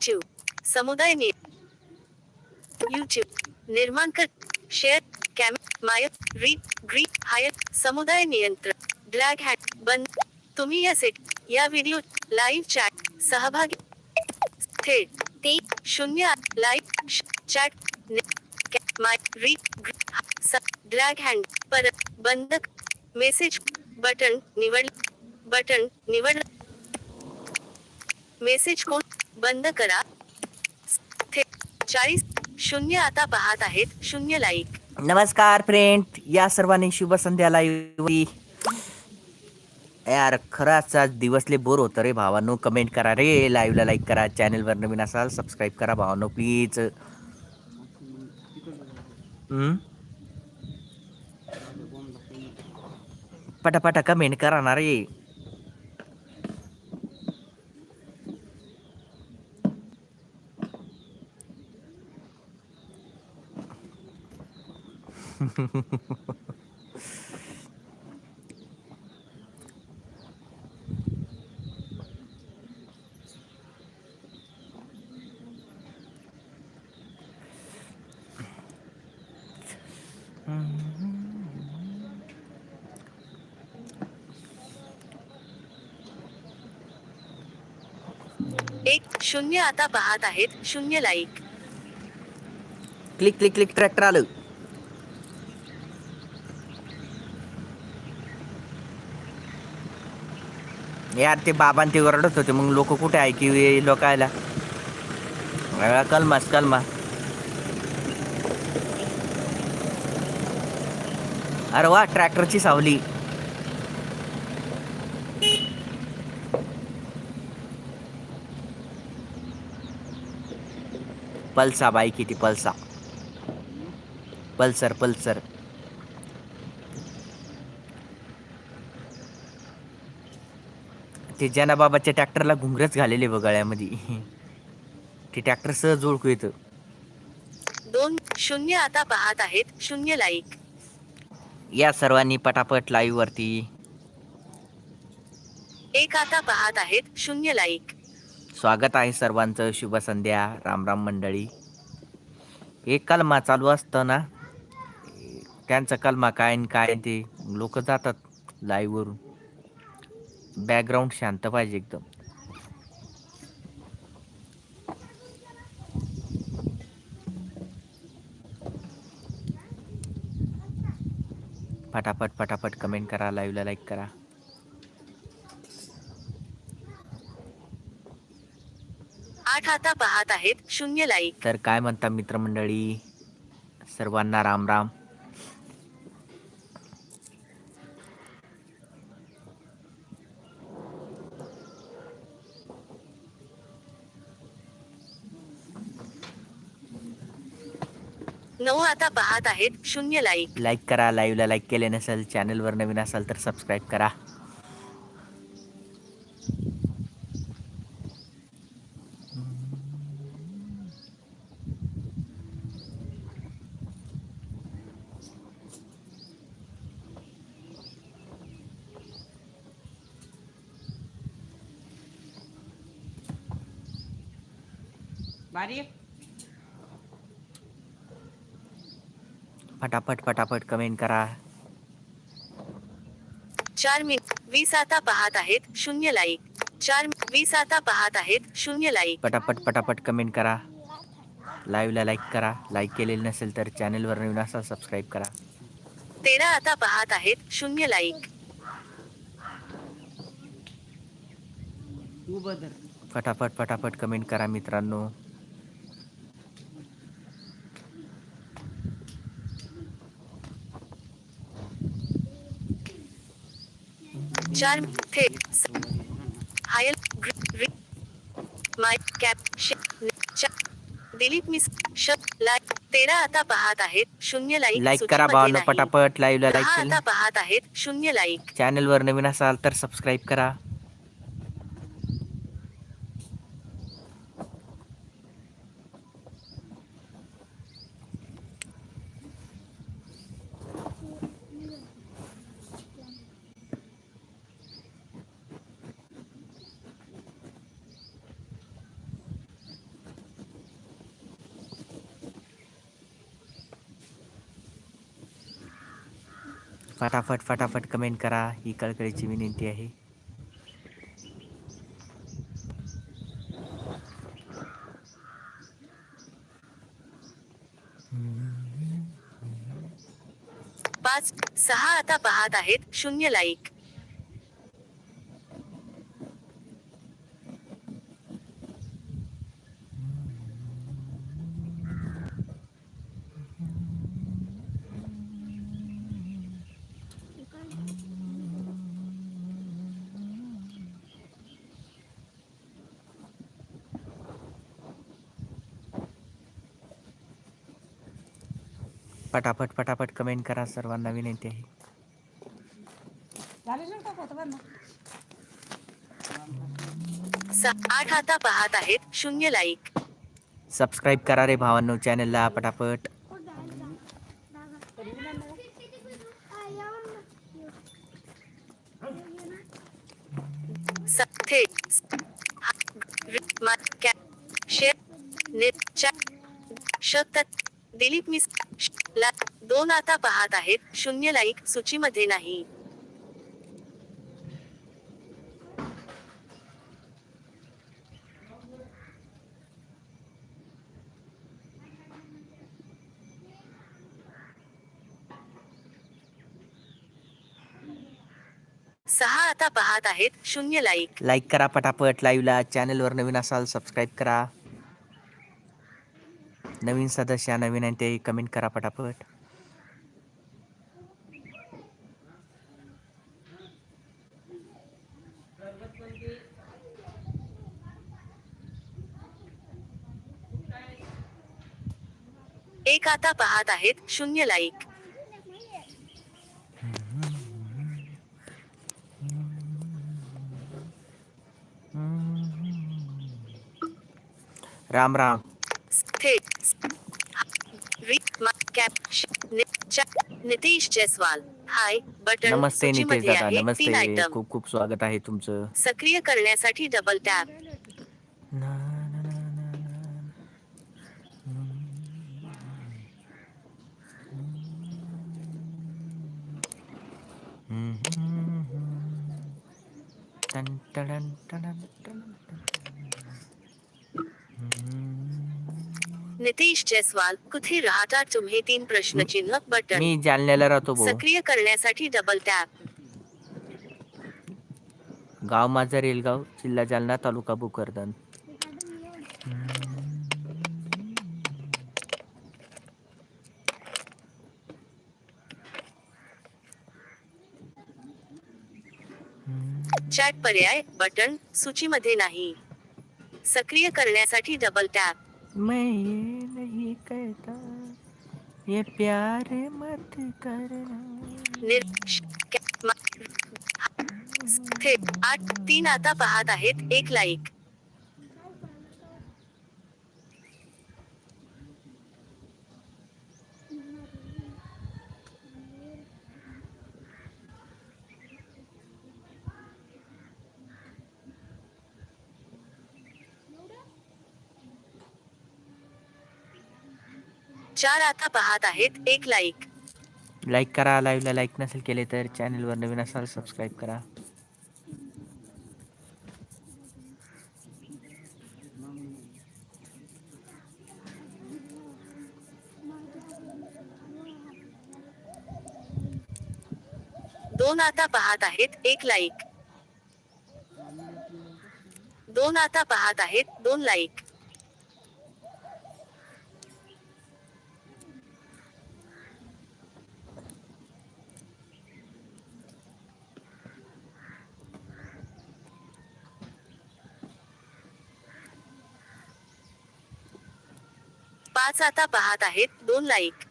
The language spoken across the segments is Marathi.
यूट्यूब समुदाय ने यूट्यूब निर्माण कर share cam my read greet higher समुदाय नियंत्रण ड्रॅग हॅड बंद तुम्ही या सेट या व्हिडिओ लाईव्ह चॅट सहभागी. थेट ते शून्य live chat my read drag hand परत बंद मेसेज बटन निवड बटन निवड. मेसेज कोण बंद करा. चाळीस शून्य आता पाहत आहेत. शून्य लाईक नमस्कार फ्रेंड या सर्वांनी शुभ संध्याला यार खराच आज दिवसले बोर होतं रे भावांनो. कमेंट करा रे. लाईव्हला लाईक करा. चॅनलवर नवीन असाल सबस्क्राईब करा भावांनो प्लीज पटापटा कमेंट करा ना रे. एक शून्य आता पाहत आहेत. शून्य like click click click tractor आलं. यार ते बाबां ते ओरडत होते. मग लोक कुठे ऐकी लोकायला? आयला कलमास कलमा अरे वा ट्रॅक्टरची सावली. पल्सा बाईक किती पल्सा. Pulsar Pulsar. ते ज्याना बाबाच्या ट्रॅक्टरला घुंगरच घालेले बघ गळ्यामध्ये. ते ट्रॅक्टर सहज ओळखू येतं. दोन शून्य आता पाहत आहेत शून्य लाईक या सर्वांनी पटापट लाईव्ह वरती. एक आता पाहत आहेत शून्य लाईक स्वागत आहे सर्वांचं शुभ संध्या राम राम मंडळी. एक कलमा चालू असतं ना त्यांचा कलमा काय काय ते लोक जातात live वरून. बॅकग्राऊंड शांत पाहिजे एकदम. पटापट पटापट कमेंट करा लाईव्हला लाईक करा. आठ आता पाहत आहेत शून्य लाईक तर काय म्हणता मित्रमंडळी? सर्वांना राम राम. नऊ आता पाहत आहेत. शून्य लाईक लाईक करा लाईव्हला लाईक केले नसेल चॅनलवर नवीन असाल तर सबस्क्राईब करा. फटाफट फटाफट कमेंट करा. चार मिनिट वीस आता पाहत आहेत शून्य लाईक चार वीस आता पाहत आहेत शून्य लाईक पटापट पटापट कमेंट करा. लाईव्हला लाईक करा. लाईक केलेलं नसेल तर चॅनलवर नवीन असाल सबस्क्राईब करा. तेरा आता पाहत आहेत शून्य लाईक फटाफट फटाफट कमेंट करा मित्रांनो. चार थेट हायल माय कॅप दिलीप मिस श लाईक तेरा आता पाहत आहेत शून्य लाईक लाईक करा भावांनो. पटापट लाईव्हला लाईक आता पाहत आहेत शून्य लाईक चॅनलवर नवीन असाल तर सबस्क्राईब करा. फटाफट फटाफट कमेंट करा. ही कळकळीची विनंती आहे. पाच सहा आता पाहत आहेत. शून्य लाईक पटापट पटापट कमेंट करा. सर्वांना विनंती आहे. आठ आता पाहत आहेत. शून्य लाईक सबस्क्राईब करा रे भावांनो चॅनलला पटापट. स- दिलीप मिस ला दोन आता पाहत आहेत. शून्य लाईक सूचीमध्ये नाही. सहा आता पाहत आहेत. शून्य लाईक. लाईक करा पटापट. लाईव्हला चॅनलवर नवीन असाल सबस्क्राईब करा. नवीन सदस्यांना विनंती आहे कमेंट करा पटापट. एक आता पाहत आहेत शून्य like Ram Ram. Nitish Jaiswal hi button नमस्ते नितेश दादा नमस्ते. खूप खूप स्वागत आहे तुमचं. सक्रिय करण्यासाठी डबल टॅप ना, ना, ना, ना, ना. टन, नितीश जयस्वाल कुठे राहता तुम्ही? तीन प्रश्नचिन्ह बटन. मी जालन्याला राहतो भाऊ. सक्रिय करण्यासाठी डबल टॅप गाव माझं रेलगाव जिल्हा जालना तालुका भोकरदन. चॅट पर्याय बटन सूचीमध्ये नाही. सक्रिय करण्यासाठी डबल टॅप मैं कहता ये प्यार मत करना तीन आता पहात आहेत एक लाईक चार आता पाहत आहेत एक लाईक लाईक करा लाईव्हला लाईक नसेल केले तर चॅनलवर नवीन असाल सबस्क्राईब करा. दोन आता पाहत आहेत एक लाईक दोन आता पाहत आहेत दोन लाईक पाच आता पाहत आहेत. दोन लाईक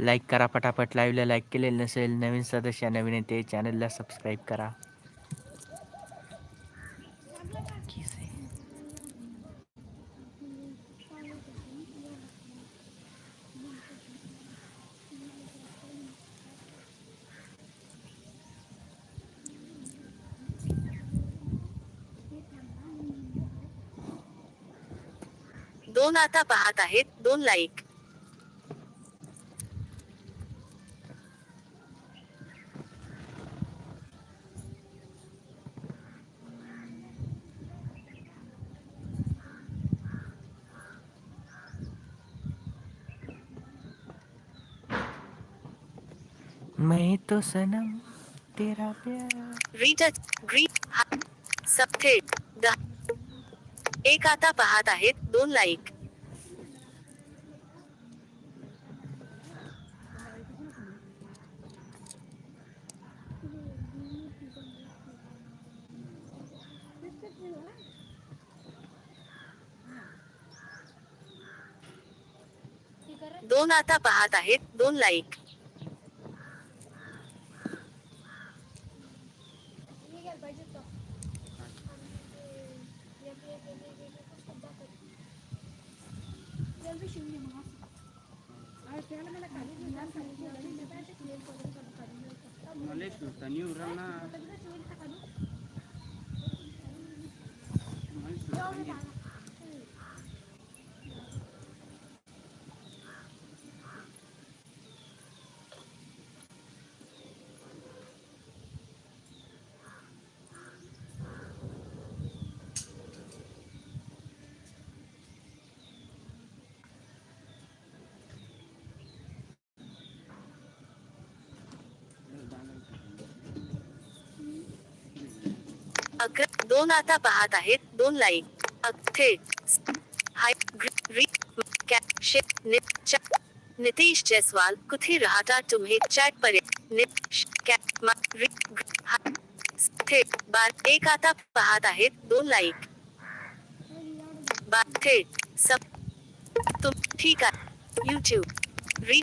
लाईक करा पटापट. लाईव्हला लाईक केलेलं नसेल नवीन सदस्य नवीन येते चॅनलला सबस्क्राईब करा. दोन आता पाहत आहेत. don't like. मैं तो सनम तेरा प्यार। रीटच ग्रीट सबथे एक आता पहात आहेत दोन लाईक दोन आता पाहत आहेत दोन लाईक मला अकरा दोन आता पाहत आहेत, दोन लाईक अथे हाय नितीश जयस्वाल कुठे राहता तुम्ही? चॅट पर्यंत. थे. बार, एक आता पाहत आहेत, दोन लाईक बार, थे. सब तुम, ठीक आहे. युट्यूब री